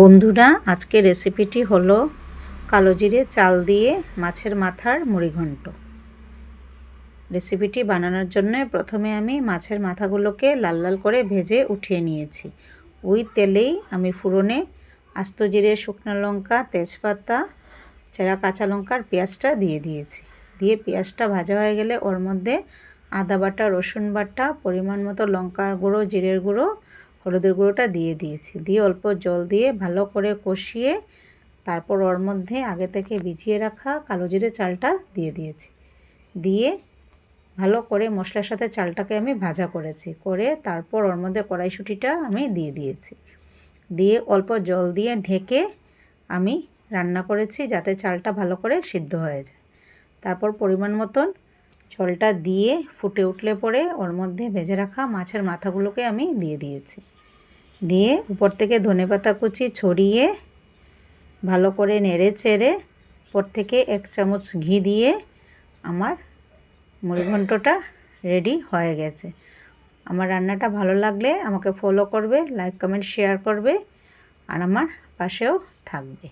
বন্ধুরা, আজকে রেসিপিটি হলো কালো জিরে চাল দিয়ে মাছের মাথার মুড়িঘণ্ট রেসিপিটি বানানোর জন্য প্রথমে আমি মাছের মাথাগুলোকে লাল লাল করে ভেজে উঠিয়ে নিয়েছি। ওই তেলেই আমি ফুরনে আস্ত জিরে, শুকনো লঙ্কা, তেজপাতা, চেরা কাঁচা লঙ্কার পেঁয়াজটা দিয়ে দিয়েছি। দিয়ে পেঁয়াজটা ভাজা হয়ে গেলে ওর মধ্যে আদা বাটা, রসুন বাটা, পরিমাণ মতো লঙ্কার গুঁড়ো, জিরের গুঁড়ো হলুদের গুঁড়োটা দিয়ে দিয়েছি। দিয়ে অল্প জল দিয়ে ভালো করে কষিয়ে তারপর ওর মধ্যে আগে থেকে ভিজিয়ে রাখা কালো জিরে চালটা দিয়ে দিয়েছি। দিয়ে ভালো করে মশলার সাথে চালটাকে আমি ভাজা করেছি। করে তারপর ওর মধ্যে কড়াইশুঁটিটা আমি দিয়ে দিয়েছি। দিয়ে অল্প জল দিয়ে ঢেকে আমি রান্না করেছি যাতে চালটা ভালো করে সিদ্ধ হয়ে যায়। তারপর পরিমাণ মতন জলটা দিয়ে ফুটে উঠলে পরে ওর মধ্যে ভেজে রাখা মাছের মাথাগুলোকে আমি দিয়ে দিয়েছি। দিয়ে উপর থেকে ধনেপাতা কুচি ছড়িয়ে ভালো করে নেড়ে চেড়ে উপর থেকে এক চামচ ঘি দিয়ে আমার মুড়িঘণ্টটা রেডি হয়ে গেছে। আমার রান্নাটা ভালো লাগলে আমাকে ফলো করবে লাইক কমেন্ট শেয়ার করবে আর আমার পাশেও থাকবে।